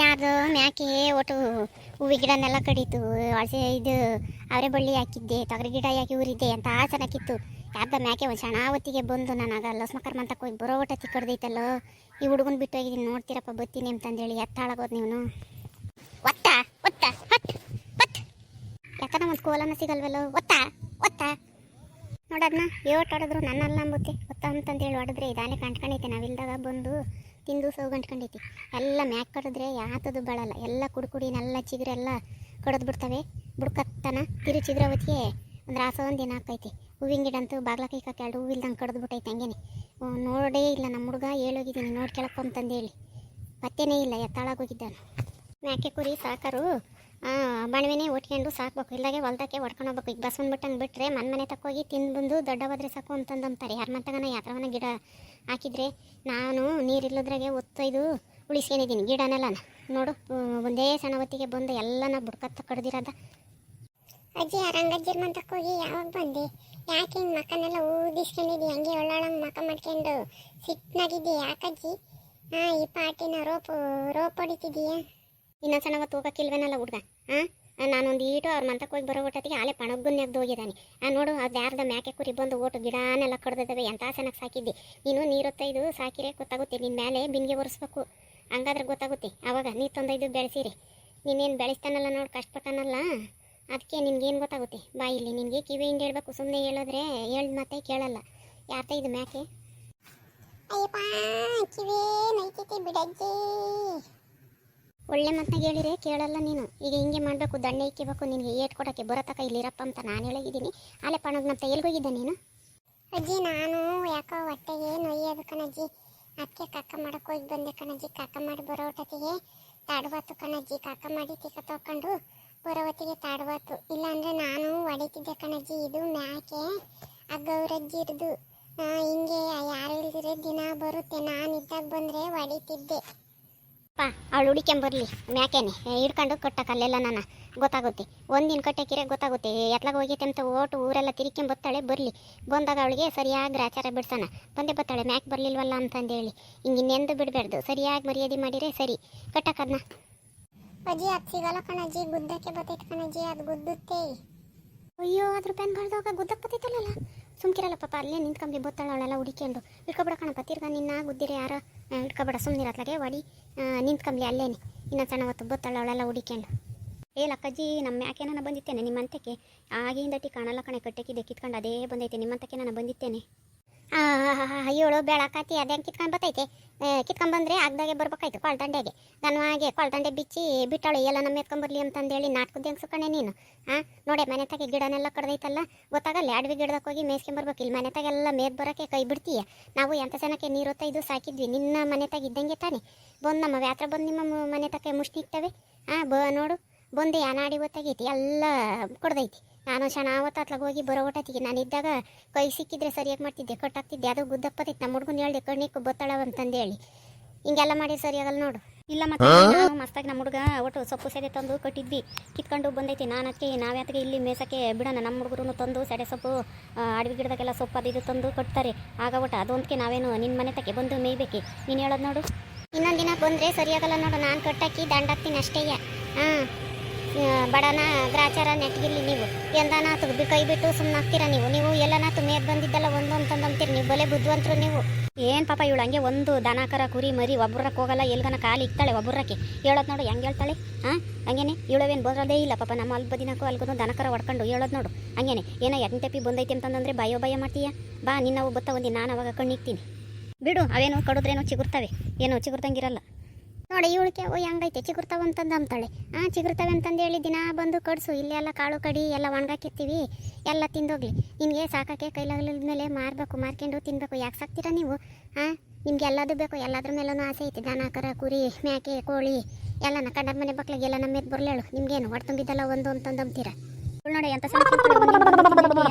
ಯಾರ್ದು ಮ್ಯಾಕೆ ಒಟ್ಟು ಹೂವಿ ಗಿಡನೆಲ್ಲ ಕಡಿತು ಹಸೆ ಇದು ಅವರೆ ಬಳ್ಳಿ ಹಾಕಿದ್ದೆ, ತೊಗರಿ ಗಿಡ ಯಾಕೆ ಊರಿದ್ದೆ ಅಂತ ಚೆನ್ನಾಗಿತ್ತು ಯಾರ್ದ ಮ್ಯಾಕೆ ಒಂದು ಸಣ್ಣ ಹೊತ್ತಿಗೆ ಬಂದು ನನಗೆ ಲಸ್ಮಕರ್ ಅಂತ ಹೋಗಿ ಬರೋ ಬರೋಟ ತಿಕ್ಕಡ್ದೈತಲ್ಲೋ? ಈ ಹುಡುಗನ ಬಿಟ್ಟು ಹೋಗಿದ್ದೀನಿ, ನೋಡ್ತೀರಪ್ಪ, ಬತ್ತೀನಿ ಅಂತಂದೇಳಿ ಎತ್ತಾಳಗೋದು ನೀವು ಒತ್ತ ಒತ್ತ, ಹಟ್ ಒತ್ ಯಾಕನ ಒಂದು ಕೋಲನ ಸಿಗಲ್ವಲ್ಲ? ಒತ್ತ ಒತ್ತ. ನೋಡದ್ನ ಏಟ್ ಹೊಡೆದ್ರು ನನ್ನಲ್ಲ ಅಂಬುತ್ತೆ. ಒತ್ತ ಅಂತಂದೇಳಿ ಹೊಡೆದ್ರೆ ಇದಾನೆ ಕಂಡ್ಕೊಂಡೈತೆ ನಾವಿಲ್ದಾಗ ಬಂದು ತಿಂದು ಸೌ ಗಂಟ್ಕೊಂಡೈತಿ ಎಲ್ಲ ಮ್ಯಾಕ್ ಕಡಿದ್ರೆ ಯಾತದು ಬಳಲ್ಲ. ಎಲ್ಲ ಕುಡಿ ಕುಡಿನೆಲ್ಲ ಚಿಗುರೆಲ್ಲ ಕಡಿದು ಬಿಡ್ತವೆ. ಬುಡ್ಕತ್ತನ ತಿರು ಚಿಗುರವತ್ತಿಗೆ ಒಂದು ರಾಸ ಒಂದು ದಿನ ಹಾಕೈತಿ ಹೂವಿನ ಗಿಡ ಅಂತೂ ಬಾಗ್ಲ ಕೈ ಕಾಕೆರಡು ಹೂವಿಲ್ದಂಗೆ ಕಡ್ದು ಬಿಟ್ಟೈತೆ ಹಂಗೇನೆ. ನೋಡೇ ಇಲ್ಲ ನಮ್ಮ ಹುಡುಗ ಹೇಳೋಗಿದ್ದೀನಿ ನೋಡಿ ಅಂತಂದೇಳಿ. ಪತ್ತೇನೇ ಇಲ್ಲ ಎತ್ತಾಳಾಗೋಗಿದ್ದಾನೆ ಮ್ಯಾಕೆ ಕುರಿ ಸಾಕರು? ಬಣವೆನೇ ಓಟ್ಕೊಂಡು ಸಾಕ್ಬೇಕು. ಇಲ್ಲಾಗೆ ಹೊಲ್ದಕ್ಕೆ ಹೊಡ್ಕೊಂಡು ಹೋಗ್ಬೇಕು. ಈಗ ಬಸ್ ಬಿಟ್ಟಂಗೆ ಬಿಟ್ಟರೆ ಮನೆ ಮನೆ ತಕ್ಕೋಗಿ ತಿಂದು ಬಂದು ದೊಡ್ಡವಾದ್ರೆ ಸಾಕು ಅಂತಂದಂತಾರೆ ಯಾರ ಮತ್ತಗನ ಯಾತ್ರವನ ಗಿಡ ಹಾಕಿದ್ರೆ ನಾನು ನೀರಿಲ್ಲದ್ರಾಗೆ ಒತ್ತೊಯ್ದು ಉಳಿಸ್ಕೊಂಡಿದ್ದೀನಿ. ಗಿಡನೆಲ್ಲ ನೋಡು ಒಂದೇ ಸಣ್ಣ ಹೊತ್ತಿಗೆ ಬಂದು ಎಲ್ಲನ ಬುಡ್ಕತ್ತ ಕಡ್ದಿರೋದ. ಅಜ್ಜಿ ರಂಗಜ್ಜಿರ್ ಮಂತಕ್ಕೆ ಹೋಗಿ ಯಾವಾಗ ಬಂದೆ? ಯಾಕೆ ಹಿಂಗೆ ಮಕ್ಕನೆಲ್ಲ ಊದಿಸ್ಕೊಂಡಿದ್ದಿ? ಹಂಗೆ ಒಳ್ಳೊಳಂಗೆ ಮಕ್ಕ ಮಾಡ್ಕೊಂಡು ಸಿಟ್ನಾಗಿದ್ದಿ ಯಾಕಜ್ಜಿ? ಹಾಂ, ಈ ಪಾಟಿನ ರೋಪು, ರೋಪ್ ಹೊಡಿತಿದೀಯ ಇನ್ನೊಂದು ಸಣ್ಣ ಹೊತ್ತು ಹೋಗಕ್ಕಿಲ್ವೇನಲ್ಲ ಹುಡುಗ ಹಾಂ ನಾನೊಂದು ಈಟು ಅವ್ರ ಮಂತಕ್ಕೆ ಹೋಗಿ ಬರೋ ಒಟ್ಟತ್ತಿಗೆ ಆಲೆ ಪಣಗುನ್ಯಾಗ್ದು ಹೋಗಿದ್ದಾನೆ ಆ, ನೋಡು ಅದು ಯಾರ್ದ ಮ್ಯಾಕೆ ಕುರಿ ಬಂದು ಓಟು ಗಿಡನೆಲ್ಲ ಕಡ್ದಿದ್ದಾವೆ ಎಂಥ ಸಣ್ಣಕ್ಕೆ ಸಾಕಿದ್ದೆ? ನೀನು ನೀರೊತ್ತೈದು ಸಾಕಿರೆ ಗೊತ್ತಾಗುತ್ತೆ ನಿನ್ನ ಮೇಲೆ ಬಿನ್ಗೆ ಒರೆಸ್ಬೇಕು. ಹಂಗಾದ್ರೆ ಗೊತ್ತಾಗುತ್ತೆ ಆವಾಗ ನೀರು ತಂದೈದು ಬೆಳೆಸಿರಿ. ನೀನೇನು ಬೆಳೆಸ್ತಾನಲ್ಲ ನೋಡಿ, ಕಷ್ಟಪಟ್ಟನಲ್ಲ? ಅದಕ್ಕೆ ನಿನ್ಗೇನು ಗೊತ್ತಾಗುತ್ತೆ? ಬಾ ಇಲ್ಲಿ, ನಿನಗೆ ಕಿವಿ ಹಿಂಗೆ ಹೇಳ್ಬೇಕು ಸುಮ್ಮನೆ ಹೇಳಿದ್ರೆ ಹೇಳಿದ ಮತ್ತೆ ಕೇಳಲ್ಲ. ಯಾರ್ದ ಇದು ಮ್ಯಾಕೆ? ಅಯ್ಯಪ್ಪ, ಕಿವೇ ನೈತೈತೆ, ಬಿಡಜ್ಜಿ. ಒಳ್ಳೆ ಮತ್ತೆ ಕೇಳಿದ್ರೆ ಕೇಳಲ್ಲ ನೀನು. ಈಗ ಹಿಂಗೆ ಮಾಡಬೇಕು ದಂಡೆ ಇಕ್ಕಿಬೇಕು ನಿನಗೆ ಏಟ್ ಕೊಡೋಕ್ಕೆ ಬರತಕ್ಕ ಇಲ್ಲಿರಪ್ಪ ಅಂತ ನಾನು ಹೇಳಿದ್ದೀನಿ ಅಲ್ಲೇ ಪಣಗ್ ಮತ್ತೆ ಎಲ್ಗೋಗಿದ್ದೆ ನೀನು? ಅಜ್ಜಿ ನಾನು ಯಾಕೋ ಹೊಟ್ಟೆಗೆ ನೊಯ್ಯೋದು ಕಣಜ್ಜಿ. ಅದಕ್ಕೆ ಕಾಕ ಮಾಡಕ್ಕೆ ಹೋಗಿ ಬಂದೆ ಕಣಜ್ಜಿ. ಕಾಕ ಮಾಡಿ ಬರೋ ಹೊತ್ತಿಗೆ ತಾಡ್ಬಾತು ಕಣಜ್ಜಿ. ಕಾಕ ಮಾಡಿ ತಿಕ್ಕ ತಗೊಂಡು ಬರೋ ಹೊತ್ತಿಗೆ ತಾಡ್ಬಾತು ಇಲ್ಲಾಂದ್ರೆ ನಾನು ಹೊಡಿತಿದ್ದೆ ಕಣಜ್ಜಿ. ಇದು ಮ್ಯಾಕೆ ಆ ಗೌರಜ್ಜಿರ್ದು ಆ, ಹಿಂಗೆ ಯಾರು ಇಲ್ದಿರೋ ದಿನ ಬರುತ್ತೆ. ನಾನು ಇದ್ದಾಗ ಬಂದರೆ ಹೊಡಿತಿದ್ದೆ. ಪಾ ಅವಳು ಹುಡಿಕೊಂಬರ್ಲಿ ಮ್ಯಾಕೆನೆ ಹಿಡ್ಕೊಂಡು ಕಟ್ಟಕ್ಕೆ ಅಲ್ಲೆಲ್ಲ ನಾನು. ಗೊತ್ತಾಗುತ್ತೆ. ಒಂದಿನ ಕಟ್ಟಕ್ಕಿರೆ ಗೊತ್ತಾಗುತ್ತೆ. ಎತ್ಲಾಗ ಹೋಗೈತೆ ಅಂತ ಓಟು ಊರೆಲ್ಲ ತಿರ್ಕೊಂಬತ್ತಾಳೆ ಬರಲಿ. ಬಂದಾಗ ಅವಳಿಗೆ ಸರಿಯಾಗಿ ಆಚಾರ ಬಿಡ್ಸೋಣ. ಬಂದೆ ಬತ್ತಾಳೆ ಮ್ಯಾಕ್ ಬರಲಿಲ್ವಲ್ಲ ಅಂತಂದೇಳಿ. ಹಿಂಗೆ ಇನ್ನೆಂದು ಬಿಡಬಾರ್ದು ಸರಿಯಾಗಿ ಮರ್ಯಾದೆ ಮಾಡಿರೆ ಸರಿ. ಕಟ್ಟಕ್ಕದನ್ನ ಅಜ್ಜಿ ಅದು ಸಿಗಲ್ಲ ಕಣಜ್ಜಿ. ಗುದ್ದಕ್ಕೆ ಬರ್ತೈತೆ ಕಣಜ್ಜಿ. ಅದು ಗುದ್ದುತ್ತೆ. ಅಯ್ಯೋ ಅದ್ರ ಪೆನ್ ಬರ್ದಾಗ ಗುದ್ದಕ್ಕೆ ಬತ್ತೈತಲ್ಲ ಸುಮ್ಕಿರಲ್ಲ ಪಾಪ ಅಲ್ಲೇ ನಿಂತ್ಕೊಂಬಿ ಬತ್ತಾಳೆ ಅವಳೆಲ್ಲ ಹುಡಿಕೊಂಡು ಇಟ್ಕೊಬಿಡ ಕಣಪ್ಪ ತಿರ್ಗ ನಿನ್ನ ಗುದ್ದಿರೆ ಯಾರ? ಇಟ್ಕೊಬೇಡ ಸುಮ್ಮನಿರತ್ಲಾಗೆ ಒಡಿ ನಿಂತ್ಕೊಂಬ್ಲಿ ಅಲ್ಲೇನೆ. ಇನ್ನೊಂದು ಸಣ್ಣ ಹೊತ್ತು ಬತ್ತಳ ಅವಳೆಲ್ಲ ಹುಡಿಕೊಂಡು ಏ, ಲಕ್ಕಜ್ಜಿ, ನಮ್ಮ ಯಾಕೆ ನಾನು ಬಂದಿತ್ತೇನೆ ನಿಮ್ಮಂತಕ್ಕೆ? ಆಗಿಂದಟಿ ಕಾಣಲ್ಲ ಕಣೆ, ಕಟ್ಟೆಕಿದೆ ಕಿತ್ಕೊಂಡು, ಅದೇ ಬಂದೈತೆ. ನಿಮ್ಮಂತಕ್ಕೆ ನಾನು ಬಂದಿತ್ತೇನೆ. ಅಯ್ಯೋಳು ಬೆಳಕಾತಿ ಅದೇ ಕಿತ್ಕೊಂಡು ಬತ್ತೈತೆ ಕಿತ್ಕೊಂಡು ಬಂದರೆ ಆಗ್ದಾಗೆ ಬರ್ಬೇಕಾಯ್ತು ಕೊಳ್ತಂಡೆಗೆ ನಾನು ಹಾಗೆ ಕೊಳ್ತಂಡೆ ಬಿಚ್ಚಿ, ಬಿಟ್ಟಾಳು, ಎಲ್ಲ ನಮ್ಮ ಎತ್ಕೊಂಬರ್ಲಿ ಅಂತಂದೇಳಿ ನಾಟ್ಕದ ಸುಕಣೆ ನೀನು ಹಾಂ ನೋಡೆ, ಮನೆ ತಾಗೆ ಗಿಡನೆಲ್ಲ ಕಡ್ದೈತಲ್ಲ, ಗೊತ್ತಾಗಲ್ಲ, ಅಡ್ವಿ ಗಿಡದಕ್ಕೆ ಹೋಗಿ ಮೇಯ್ಸ್ಕೊಂಬರ್ಬೇಕು ಇಲ್ಲಿ ಮನೆ ತಾಗೆಲ್ಲ ಮೇದ್ ಬರೋಕ್ಕೆ ಕೈ ಬಿಡ್ತೀಯ? ನಾವು ಎಂಥ ಜನಕ್ಕೆ ನೀರು ಇದು ಸಾಕಿದ್ವಿ, ನಿನ್ನ ಮನೆ ತಾಗ ಇದ್ದಂಗೆ ತಾನೆ. ಬಂದು ನಮ್ಮ ವ್ಯಾತ್ರ ಬಂದು ನಿಮ್ಮ ಮನೆ ತಕ್ಕೆ ಮುಷ್ಟಿಕ್ತವೆ ಹಾಂ ಬ, ನೋಡು, ಬಂದು ಯಾನಾಡಿ ಗೊತ್ತಾಗೈತಿ ಎಲ್ಲ ಕೊಡ್ದೈತಿ. ನಾನು ಶಣ ಅತ್ಲಾಗ ಹೋಗಿ ಬರೋ ಒಟ್ಟತ್ತಿಗೆ ನಾನು ಇದ್ದಾಗ ಕೈ ಸಿಕ್ಕಿದ್ರೆ ಸರಿಯಾಗಿ ಮಾಡ್ತಿದ್ದೆ ಕಟ್ಟಾಗ್ತಿದ್ದೆ ಅದು ಗುದ್ದಪ್ಪತಿತ್ತು ನಮ್ಮ ಹುಡುಗನ ಹೇಳ್ದೆ ಕಣ್ಣಿಕ್ಕು ಬತ್ತಾಳವ ಅಂತಂದೇಳಿ ಹಿಂಗೆಲ್ಲ ಮಾಡಿ ಸರಿಯಾಗಲ್ಲ ನೋಡು. ಇಲ್ಲ ಮತ್ತೆ ಮಸ್ತಾಗಿ ನಮ್ಮ ಹುಡುಗ ಒಟ್ಟು ಸೊಪ್ಪು ಸೆದೆ ತಂದು ಕಟ್ಟಿದ್ವಿ. ಕಿತ್ಕೊಂಡು ಬಂದೈತಿ. ನಾನು ಅದಕ್ಕೆ ನಾವ್ಯಾತಗೆ ಇಲ್ಲಿ ಮೇಸಕ್ಕೆ ಬಿಡೋಣ. ನಮ್ಮ ಹುಡುಗರು ತಂದು ಸಡೆ ಸೊಪ್ಪು ಆ, ಅಡವಿ ಗಿಡದಾಗೆಲ್ಲ ಸೊಪ್ಪು ಅದು ಇದು ತಂದು ಕಟ್ತಾರೆ. ಆಗ ಒಟ್ಟು ಅದೊಂದಕ್ಕೆ ನಾವೇನು ನಿನ್ನ ಮನೆ ತಕ್ಕೆ ಬಂದು ಮೇಯ್ಬೇಕೆ? ನೀನು ಹೇಳೋದು ನೋಡು. ಇನ್ನೊಂದು ದಿನ ಬಂದರೆ ಸರಿಯಾಗಲ್ಲ ನೋಡು. ನಾನು ಕಟ್ಟಾಕಿ ದಂಡಾಕ್ತೀನಿ ಅಷ್ಟೇಯ? ಹಾಂ. ಬಡನ ಗ್ರಾಚಾರ ನೆಟ್ಗಿರ್ಲಿ ನೀವು. ಎಂದನ ತುಗ್ಬಿ ಕೈ ಬಿಟ್ಟು ಸುಮ್ಮನೆ ಹಾಕ್ತೀರಾ ನೀವು. ನೀವು ಎಲ್ಲನ ಮೇದ್ ಬಂದಿದ್ದಲ್ಲ, ಒಂದು ಅಂತಂದಂತೀರಿ ನೀವು ಬಲೆ ಬುದ್ಧಿವಂತರು ನೀವು. ಏನು ಪಾಪ ಇವಳು ಹಂಗೆ ಒಂದು ದನಕರ ಕುರಿ ಮರಿ ಒಬ್ಬರಕ್ಕೆ ಹೋಗಲ್ಲ, ಎಲ್ಗನ ಕಾಲು ಇಕ್ತಾಳೆ ಒಬ್ಬರಕ್ಕೆ ಹೇಳೋದು ನೋಡು, ಹೆಂಗೆ ಹೇಳ್ತಾಳೆ? ಹಾಂ ಹಂಗೇನೆ? ಇವಳವೇನು ಬಂದ್ರದೇ ಇಲ್ಲ ಪಾಪ. ನಮ್ಮ ಅಲ್ಪ ದಿನಕ್ಕೂ ಅಲ್ಗೂ ದನಕರ ಹೊಡ್ಕೊಂಡು ಹೇಳೋದು ನೋಡು. ಹಂಗೇನೆ? ಏನೋ ತಪ್ಪಿ ಬಂದೈತಿ ಅಂತಂದ್ರೆ ಭಯ ಭಯ ಮಾಡ್ತೀಯಾ? ಬಾ ನಿನ್ನವು ಬತ್ತ ಒಂದು ನಾನು ಅವಾಗ ಕಣ್ಣಿಕ್ತೀನಿ ಬಿಡು, ಅವೇನು ಕಡಿದ್ರೇನು ಚಿಗುರ್ತವೆ? ಏನು ಚಿಗುರ್ದಂಗಿರಲ್ಲ. ನೋಡಿ ಇವಳಿಕೆ ಓ, ಹೆಂಗೈತೆ? ಚಿಗುರ್ತಾವ ಅಂತಂದು ಅಂತಾಳೆ. ಹಾಂ ಚಿಗುರ್ತಾವೆ ಅಂತಂದು ಹೇಳಿ ದಿನ ಬಂದು ಕಡ್ಸು. ಇಲ್ಲೆಲ್ಲ ಕಾಳು ಕಡಿ, ಎಲ್ಲ ಒಣಗಾಕಿರ್ತೀವಿ ಎಲ್ಲ ತಿಂದೋಗ್ಲಿ. ನಿಮಗೆ ಸಾಕಕ್ಕೆ ಮೇಲೆ ಮಾರಬೇಕು, ಮಾರ್ಕೊಂಡು ತಿನ್ನಬೇಕು ಯಾಕೆ ಸಾಕ್ತೀರಾ ನೀವು? ಹಾಂ ನಿಮ್ಗೆ ಎಲ್ಲದು ಬೇಕು. ಎಲ್ಲದ್ರ ಮೇಲೂ ಆಸೆ ಐತಿ. ದನ, ಕರ, ಕುರಿ ಮೇಕೆ ಕೋಳಿ, ಎಲ್ಲನ ಕಂಡ ಮನೆ ಬಕ್ಳಿಗೆ ಎಲ್ಲ ನಮ್ಮ ಬರ್ಲೇಳು ನಿಮ್ಗೇನು? ಹೊಟ್ಟೆ ತುಂಬಿದ್ದಲ್ಲ ಒಂದು ಅಂತಂದು ನೋಡಿ ಎಂತ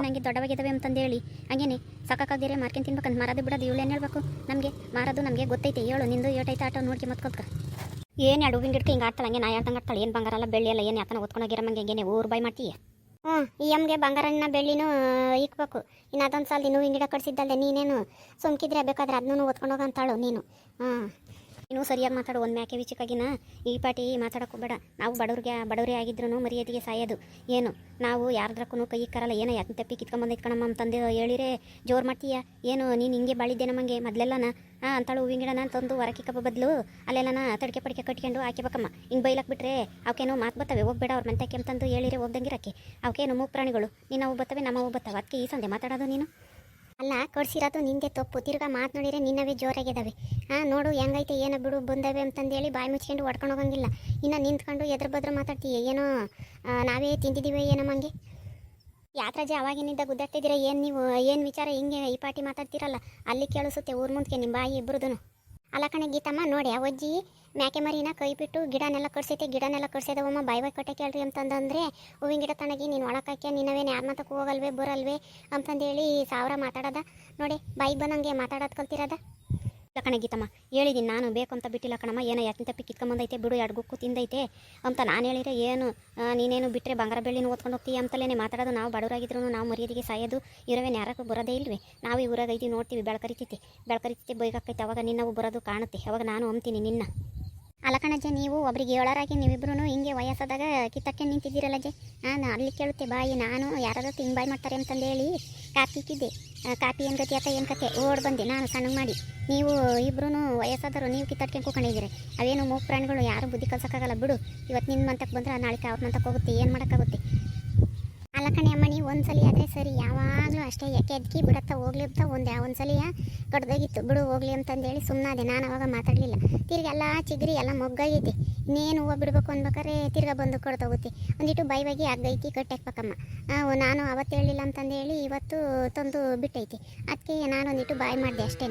ನಂಗೆ ದೊಡ್ಡವಾಗಿದ್ದಾವೆ ಅಂತಂದೇಳಿ. ಹಂಗೇನೆ ಸಾಕಾಗದಿರೇ ಮಾರ್ಕೊಂಡು ತಿನ್ಬೇಕಂತ ಮಾರೋದು ಬಿಡೋದು. ಇವಳು ಏನು ಹೇಳ್ಬೇಕು? ನಮಗೆ ಮಾರೋದು ನಮಗೆ ಗೊತ್ತೈತೆ. ಹೇಳು, ನಿಂದು ಏಟೈತೆ ಆಟೋ ನೋಡ್ಕೆ ಮತ್ಕೊತ್ಕ. ಏನು ಎರಡು ಗಿಡಕ್ಕೆ ಹಿಂಗೆ ಆಡ್ತಾಳೆ ಹಂಗೆ ನಾ ಹೇಳ್ದಂಗೆ ಆಡ್ತಾಳೆ ಏನು ಬಂಗಾರ ಅಲ್ಲ, ಬೆಳ್ಳಿ ಅಲ್ಲ, ಏನು ಯಾತನ ಓದ್ಕೊಂಡೋಗಿರಮ್ಮಂಗೆ ಹೆಂಗೇನೆ ಊರು ಬಾಯ್ ಮಾಡ್ತೀಯ ಹ್ಞೂ ಈ ಎಮ್ಗೆ ಬಂಗಾರನ್ನ ಬೆಳ್ಳಿನೂ ಇಕ್ಬೇಕು. ಇನ್ನು ಅದೊಂದು ಸಲ ನೀನು ಗಿಡ ಕಟ್ಸಿದ್ದಲ್ಲದೆ ನೀನೇನು ಸುಮ್ಕಿದ್ರೆ ಬೇಕಾದ್ರೆ ಅದನ್ನೂ ಓದ್ಕೊಂಡು ಹೋಗಂತಾಳು ನೀನು. ಹಾಂ ಇನ್ನೂ ಸರಿಯಾಗಿ ಮಾತಾಡು, ಒಂದು ಮ್ಯಾಕೆ ವಿಚಿಕಾಗಿನ. ಈ ಪಾಟಿ ಮಾತಾಡಕ್ಕೂ ಬೇಡ ನಾವು ಬಡವ್ರಿಗೆ, ಬಡವರೇ ಆಗಿದ್ರು ಮರ್ಯಾದೆಗೆ ಸಾಯೋದು. ಏನು? ನಾವು ಯಾರದ್ರಕ್ಕೂ ಕೈ ಕರಲ್ಲ. ಏನೋ ಯಾಕೆ ತಪ್ಪಿ ಕಿತ್ಕೊಂಬಂದೈತೆ ಅಂತ ಅಂತಂದು ಹೇಳಿರೆ ಜೋರು ಮಾಡ್ತೀಯ? ಏನು, ನೀನು ಹಿಂಗೆ ಬಾಳಿದ್ದೆ ನಮಗೆ ಮೊದಲೆಲ್ಲನ? ಹಾಂ ಅಂತಾಳು ಹೂವಿನ ಗಿಡನ ತಂದು ಹೊರಕ್ಕೆ ಕಬ್ಬ ಬದಲು, ಅಲ್ಲೆಲ್ಲನ ತಡಿಕೆ ಪಡಿಕೆ ಕಟ್ಕೊಂಡು ಹಾಕಿಬೇಕಮ್ಮ ಹಿಂಗೆ ಬೈಲಕ್ಕೆ ಬಿಟ್ರೆ ಅವಕ್ಕೇನೋ ಮಾತು ಬರ್ತವೆ ಹೋಗ್ಬೇಡ ಅವ್ರ ಮಂತಕ್ಕೆ ಅಂತಂದು ಹೇಳಿರೆ ಹೋಗ್ದಂಗಿರಕ್ಕೆ ಅವಕ್ಕೇನು ಮೂಗ್ ಪ್ರಾಣಿಗಳು? ನಿನ್ನವು ಬರ್ತವೆ ನಮ್ಮವು ಬತ್ತವೆ. ಅದಕ್ಕೆ ಈ ಸಂದೆ ಮಾತಾಡೋದು ನೀನು? ಅಲ್ಲ, ಕೊಡ್ಸಿರೋದು ನಿಂದೆ ತಪ್ಪು. ತಿರ್ಗಾ ಮಾತು ನೋಡಿದ್ರೆ ನಿನ್ನವೇ ಜೋರಾಗಿದ್ದಾವೆ ಹಾಂ ನೋಡು, ಹೆಂಗೈತೆ, ಏನೋ ಬಿಡು, ಬಂದವೆ ಅಂತಂದೇಳಿ ಬಾಯಿ ಮುಚ್ಕೊಂಡು ಹೊಡ್ಕೊಂಡು ಹೋಗಂಗಿಲ್ಲ. ಇನ್ನು ನಿಂತ್ಕೊಂಡು ಎದ್ರ ಬದ್ರ ಮಾತಾಡ್ತೀಯ? ಏನೋ ನಾವೇ ತಿಂದಿದ್ದೀವಿ ಏನೋ ಮಂಗೆ ಯಾತ್ರಾಜೆ, ಅವಾಗಿನಿಂದ ಗುದ್ದಾಡ್ತಿದ್ದೀರಾ? ಏನು ನೀವು, ಏನು ವಿಚಾರ? ಹಿಂಗೆ ಈ ಪಾಟಿ ಮಾತಾಡ್ತೀರಲ್ಲ. ಅಲ್ಲಿ ಕೇಳಿಸುತ್ತೆ, ಊರ ಮುಂದಕ್ಕೆ ನಿಮ್ಮ ಬಾಯಿ ಇಬ್ಬರದು ಅಲ್ಲ ಕಣೆ ಗೀತಮ್ಮ, ನೋಡಿ, ಆ ಮ್ಯಾಕೆ ಮರಿನ ಕೈ ಬಿಟ್ಟು ಗಿಡನೆಲ್ಲ ಕಡ್ಸೈತೆ ಗಿಡನೆಲ್ಲ ಕಡ್ಸೈದವಮ್ಮ ಬಾಯ್ ಬಾಯ್ ಕೊಟ್ಟೆ ಕೇಳ್ರಿ ಅಂತಂದ್ರೆ ಹೂವಿನ ಗಿಡ ತನಗಿ ನೀನು ಒಳಕಾಕ್ಯ ನಿನ್ನವೇನು ಯಾರ ಮಾತಕ್ಕೆ ಹೋಗಲ್ವೇ, ಬರಲ್ವೇ ಅಂತಂದೇಳಿ ಸಾವಿರ ಮಾತಾಡೋದ. ನೋಡಿ, ಬಾಯಿಗೆ ಬಂದಂಗೆ ಮಾತಾಡೋದು ಕಲ್ತಿರೋದ ಕಣೆ ಗೀತಮ್ಮ ಹೇಳಿದ್ದೀನಿ ನಾನು, ಬೇಕು ಅಂತ ಬಿಟ್ಟಿಲ್ಲ ಕಣಮ್ಮ, ಏನೋ ಯಾಕಿಂತ ತಪ್ಪಿ ಕಿತ್ಕೊಂಬಂದೈತೆ ಬಿಡು ಎರಡು ಗುಕ್ಕು ತಿಂದೈತೆ ಅಂತ ನಾನು ಹೇಳಿದ್ರೆ ಏನು ನೀನೇನು ಬಿಟ್ಟರೆ ಬಂಗಾರ ಬೆಳ್ಳಿನ ಓದ್ಕೊಂಡು ಹೋಗ್ತೀಯ ಅಂತಲೇ ಮಾತಾಡೋದು, ನಾವು ಬಡವರಾಗಿದ್ರು ನಾವು ಮರ್ಯಾದೆಗೆ ಸಾಯೋದು ಇರೋವೇನು ಯಾರಕ್ಕೂ ಬರೋದೇ ಇಲ್ವೇ? ನಾವು ಈ ಊರಾಗ ಐತಿ ನೋಡ್ತೀವಿ ಬೆಳಕರಿತೈತೆ ಬೆಳಕರಿತೈತೆ ಬೈಗಾಕೈತೆ ಅವಾಗ ನಿನ್ನವು ಬರೋದು ಕಾಣುತ್ತೆ, ಅವಾಗ ನಾನು ಅಂತೀನಿ ನಿನ್ನ. ಅಲ್ಲ ಕಣಜ್ಜೆ, ನೀವು ಒಬ್ರಿಗೆ ಏಳರಾಗಿ ನೀವಿಬ್ರು ಹಿಂಗೆ ವಯಸ್ಸಾದಾಗ ಕಿತ್ತಕ್ಕೆ ನಿಂತಿದ್ದೀರಲ್ಲಜ್ಜೆ ನಾನು ಅಲ್ಲಿ ಕೇಳುತ್ತೆ, ಬಾಯಿ, ನಾನು ಯಾರಾದ್ರೂ ಹಿಂಗೆ ಬಾಯಿ ಮಾಡ್ತಾರೆ ಅಂತಂದು ಹೇಳಿ ಕಾಪಿ ಏನು ಗತಿ ಆತ ಏನು ಕತೆ? ಓಡ್ ಬಂದೆ, ನಾನು ಸಣ್ಣ ಮಾಡಿ. ನೀವು ಇಬ್ಬರೂ ವಯಸ್ಸಾದರು ನೀವು ಕಿತ್ತಾಡ್ಕೊಂಡು ಕೂಕೊಂಡಿದ್ದೀರಿ ಅವೇನು ಮೂಗು ಪ್ರಾಣಿಗಳು, ಯಾರು ಬುದ್ಧಿ ಕಲ್ಸೋಕ್ಕಾಗಲ್ಲ. ಬಿಡು ಇವತ್ತು ನಿನ್ನ ಮಂತಕ್ಕೆ ಬಂದ್ರೆ ನಾಳೆ ಅವ್ರ ಮಂತಕ್ಕೆ ಹೋಗುತ್ತೆ, ಏನು ಮಾಡೋಕ್ಕಾಗುತ್ತೆ? ಕಣೆ ಅಮ್ಮಣಿ ಒಂದ್ಸಲಿ ಆದರೆ ಸರಿ, ಯಾವಾಗಲೂ ಅಷ್ಟೇ ಕೆದ್ಕಿ ಬಿಡತ್ತ ಹೋಗ್ಲಿ ಅಂತ ಒಂದು ಒಂದ್ಸಲಿಯ ಕಡ್ದೋಗಿತ್ತು ಬಿಡು ಹೋಗ್ಲಿ ಅಂತಂದೇಳಿ ಸುಮ್ಮನಾದೆ ನಾನು ಅವಾಗ ಮಾತಾಡಲಿಲ್ಲ. ತಿರ್ಗಿ ಎಲ್ಲ ಚಿಗ್ರಿ, ಎಲ್ಲ ಮೊಗ್ಗಾಗೈತಿ ಇನ್ನೇನು ಹೂವು ಬಿಡ್ಬೇಕು ಅನ್ಬೇಕಾರೆ ತಿರ್ಗ ಬಂದು ಕೊಡ್ತೋಗುತ್ತೆ ಒಂದಿಟ್ಟು ಬೈ ಬೈಗೆ ಆಗೈತಿ ಕಟ್ಟಾಕ್ಬೇಕಮ್ಮ ನಾನು ಅವತ್ತು ಹೇಳಿಲ್ಲ ಅಂತಂದೇಳಿ ಇವತ್ತು ತಂದು ಬಿಟ್ಟೈತಿ. ಅದಕ್ಕೆ ನಾನು ಒಂದಿಟ್ಟು ಬಾಯ್ ಮಾಡಿದೆ ಅಷ್ಟೇ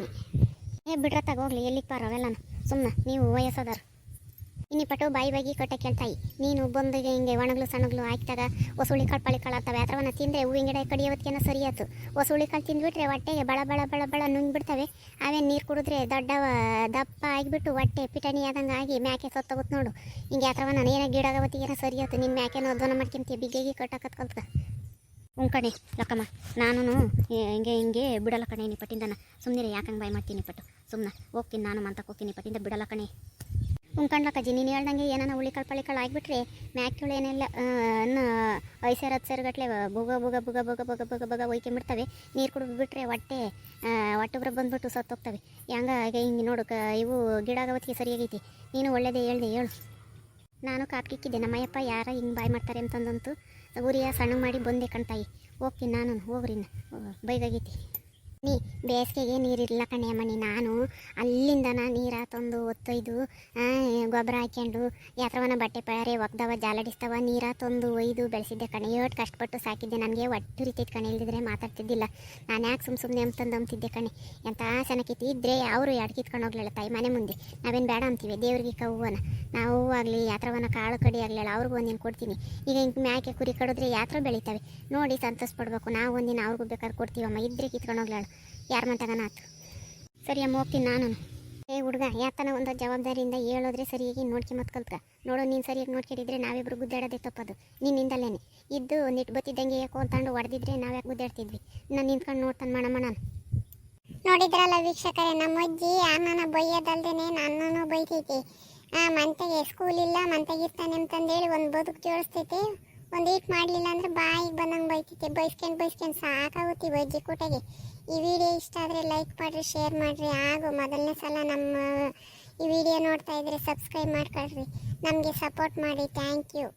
ಏ, ಬಿಡ್ರ, ತಗೋಗ್ಲಿ, ಎಲ್ಲಿಗೆ ಪಾರ ಅವೆಲ್ಲನು. ಸುಮ್ಮನೆ ನೀವು ವಯಸ್ಸದಾರ ಇನ್ನಿಪಟ್ಟು ಬಾಯಿ ಬಾಗಿ ಕಟ್ಟೆ ಕೇಳ್ತಾಯಿ. ನೀನು ಬಂದು ಹಿಂಗೆ ಒಣಗಲು ಸಣ್ಣಗ್ಲು ಹಾಕಿದಾಗ ಹೊಸುಳಿ ಕಾಳು ಪಳಿ ಕಾಳು ಆಗ್ತವೆ ಅಥವಾ ತಿಂದರೆ ಹೂವಿನ ಗಿಡ ಕಡಿಯೋದಕ್ಕೇನೋ ಸರಿ ಆಯ್ತು ಹೊಸುಳಿ ಕಾಳು ತಿಂದ್ಬಿಟ್ರೆ ಹೊಟ್ಟೆಗೆ ಬಳ ಬಳ ಬಳ ಬಳ ನುಂಗ್ಬಿಡ್ತವೆ. ಅವೇ ನೀರು ಕುಡಿದ್ರೆ ದೊಡ್ಡ ದಪ್ಪ ಆಗಿಬಿಟ್ಟು ಹೊಟ್ಟೆ ಪಿಟಣಿ ಆದಂಗೆ ಆಗಿ ಮ್ಯಾಕೆ ಸತ್ತೋಗುತ್ತೆ ನೋಡು. ಹಿಂಗೆ ಅಥವನ್ನ ಏನ ಗಿಡಾಗವತ್ತಿಗೆನ ಸರಿ ಸರಿಯಾತು. ನಿನ್ನ ಮ್ಯಾಕೆನೋ ಧ್ವನ ಮಾಡ್ಕೊಂತೀಯ ಬಿಗ್ಗೆಗೆ ಕಟ್ಟಕತ್ ಕಲ್ತ ಕಣೆ ಲಕ್ಕಮ್ಮ. ನಾನು ಹಿಂಗೆ ಹಿಂಗೆ ಬಿಡಲ್ಲ ಕಣೆ ನೀ ಪಟ್ಟಿಂದನ ಸುಮ್ಮನೆ ಯಾಕಂಗೆ ಬಾಯ್ ಮಾಡ್ತೀನಿ ಪಟ್ಟು ಸುಮ್ಮನೆ ಹೋಗ್ತೀನಿ ನಾನು ಮಂತಕ್ಕೆ ಹೋಗ್ತೀನಿ ಪಟ್ಟಿಂದ ಬಿಡಲ್ಲ ಕಣೆ. ಉಂಕಂಡ್ಲಕ್ಕಜ್ಜಿ ನೀನು ಹೇಳ್ದಂಗೆ ಏನಾನ ಉಳಿಕಾಳು ಪಳಿಕಾಳು ಆಗಿಬಿಟ್ರೆ ಮ್ಯಾಕ್ಯುಳು ಏನೆಲ್ಲ ಐಸರ್ ಹತ್ತು ಸರ್ ಗಟ್ಲೆ ಬುಗ ಬುಗ ಬುಗ ಬುಗ ಬುಗ ಬುಗ ಬುಗ ಒಯ್ಕೊಂಬಿಡ್ತವೆ. ನೀರು ಕುಡಿದ್ಬಿಟ್ರೆ ಹೊಟ್ಟೆ ಹೊಟ್ಟೆಬ್ರ ಬಂದ್ಬಿಟ್ಟು ಸತ್ತೋಗ್ತವೆ. ಹೆಂಗ ಈಗ ಹಿಂಗೆ ನೋಡು ಕ, ಇವು ಗಿಡಾಗವತ್ತಿಗೆ ಸರಿಯಾಗೈತಿ. ನೀನು ಒಳ್ಳೇದೇ ಹೇಳ್ದೆ, ಹೇಳು. ನಾನು ಕಾಪ್ಕಿಕ್ಕಿದ್ದೆ ನಮ್ಮಯ್ಯಪ್ಪ ಯಾರ ಹಿಂಗೆ ಬಾಯ್ ಮಾಡ್ತಾರೆ ಅಂತಂದಂತೂ ಊರಿಯ ಸಣ್ಣ ಮಾಡಿ ಬಂದೆ ಕಣ್ತಾಯಿ ಹೋಗ್ತೀನಿ ನಾನು ಹೋಗ್ರಿ ಬೈಗಾಗೈತಿ. ನೀ ಬೇಸಿಗೆಗೆ ನೀರಿಲ್ಲ ಮಣಿ ನಾನು ಅಲ್ಲಿಂದನ ನೀರ ತಂದು ಒತ್ತೊಯ್ದು ಗೊಬ್ಬರ ಹಾಕ್ಯಂಡು ಯಾತ್ರವನ ಬಟ್ಟೆ ಪಳಾರೆ ಒಗ್ದವ, ಜಾಲಡಿಸ್ತವ, ನೀರ ತಂದು ಒಯ್ದು ಬೆಳೆಸಿದ್ದೆ ಕಣೆ. ಏಟ್ ಕಷ್ಟಪಟ್ಟು ಸಾಕಿದ್ದೆ. ನನಗೆ ಒಟ್ಟು ರೀತಿ ಕಣೆ. ಇಲ್ದಿದ್ರೆ ಮಾತಾಡ್ತಿದ್ದಿಲ್ಲ. ನಾನು ಯಾಕೆ ಸುಮ್ಮ ಸುಮ್ಮನೆ ಅಂತಂದು ಅಂತಿದ್ದೆ ಕಣೆ. ಎಂಥ ಸನಕಿತಿ ಇದ್ದರೆ ಅವರು ಎಡ್ಕಿತ್ಕೊಂಡು ಹೋಗ್ಲಿಲ್ಲ ತಾಯಿ ಮನೆ ಮುಂದೆ. ನಾವೇನು ಬೇಡ ಅಂತೀವಿ. ದೇವ್ರಿಗೆ ಕವ್ವನ. ನಾವು ಆಗಲಿ ಯಾತ್ರವನ ಕಾಳು ಕಡಿ ಆಗಲಿಲ್ಲ ಅವ್ರಿಗೂ ಒಂದಿನ ಕೊಡ್ತೀನಿ. ಈಗ ಹಿಂಗೆ ಮ್ಯಾಕೆ ಕುರಿ ಕಡಿದ್ರೆ ಯಾತ್ರ ಬೆಳಿತವೆ. ನೋಡಿ ಸಂತೋಷ ಪಡ್ಬೇಕು ನಾವು ಒಂದಿನ ಅವ್ರಿಗೂ ಬೇಕಾದ್ರೆ ಕೊಡ್ತೀವಮ್ಮ. ಇದ್ರೆ ಕಿತ್ಕೊಂಡು ಹೋಗ್ಲಾಳು ಯಾರ ಮಂತಗನಾತು ಸರಿ ಅಮ್ಮ, ಹೋಗ್ತೀನಿ ನಾನು. ಏ ಹುಡುಗ, ಯಾತನ ಒಂದು ಜವಾಬ್ದಾರಿಯಿಂದ ಹೇಳೋದ್ರೆ ಸರಿಯಾಗಿ ನೋಡ್ಕೆ ಮತ್ತೆ ಕಲ್ತ್ಕ. ನೋಡು, ನೀನು ಸರಿಯಾಗಿ ನೋಡ್ಕೊಂಡಿದ್ರೆ ನಾವಿಬ್ರು ಗುದ್ದಾಡೋದೇ ತಪ್ಪದು. ನಿನ್ನಿಂದಲೇನೆ ಇದ್ದು ನಿಟ್ ಬತ್ತಿದ್ದಂಗೆ ಯಾಕೋ ಅಂತಂಡು ಹೊಡೆದಿದ್ರೆ ನಾವು ಯಾಕೆ ಗುದ್ದಾಡ್ತಿದ್ವಿ? ನಾನು ನಿಂತ್ಕೊಂಡು ನೋಡ್ತಾನೆ ಮಣ ಮಣ ನೋಡಿದ್ರಲ್ಲ ವೀಕ್ಷಕರೇ ನಮ್ಮ ಅಜ್ಜಿ ಅಣ್ಣನ ಬೈಯೋದಲ್ದೇನೆ ನನ್ನನ್ನು ಬೈತೈತಿ. ಮಂತೆಗೆ ಸ್ಕೂಲ್ ಇಲ್ಲ, ಮಂತೆಗಿರ್ತಾನೆ ಅಂತಂದೇಳಿ ಒಂದು ಬದುಕು ಜೋಡಿಸ್ತೈತೆ. ಒಂದು ಈಟ್ ಮಾಡಲಿಲ್ಲ ಅಂದ್ರೆ ಬಾಯಿಗೆ ಬಂದಂಗೆ ಬೈತೈತೆ. ಬೈಸ್ಕೊಂಡು ಬೈಸ್ಕೊಂಡು ಸಾಕಾಗುತ್ತೆ ಬಜ್ಜಿ ಕೂಟಾಗಿ. ಈ ವಿಡಿಯೋ ಇಷ್ಟ ಆದರೆ ಲೈಕ್ ಮಾಡಿರಿ ಶೇರ್ ಮಾಡಿರಿ. ಹಾಗೂ ಮೊದಲನೇ ಸಲ ನಮ್ಮ ಈ ವಿಡಿಯೋ ನೋಡ್ತಾ ಇದ್ರೆ ಸಬ್ಸ್ಕ್ರೈಬ್ ಮಾಡ್ಕೊಳ್ರಿ. ನಮಗೆ ಸಪೋರ್ಟ್ ಮಾಡಿ. Thank you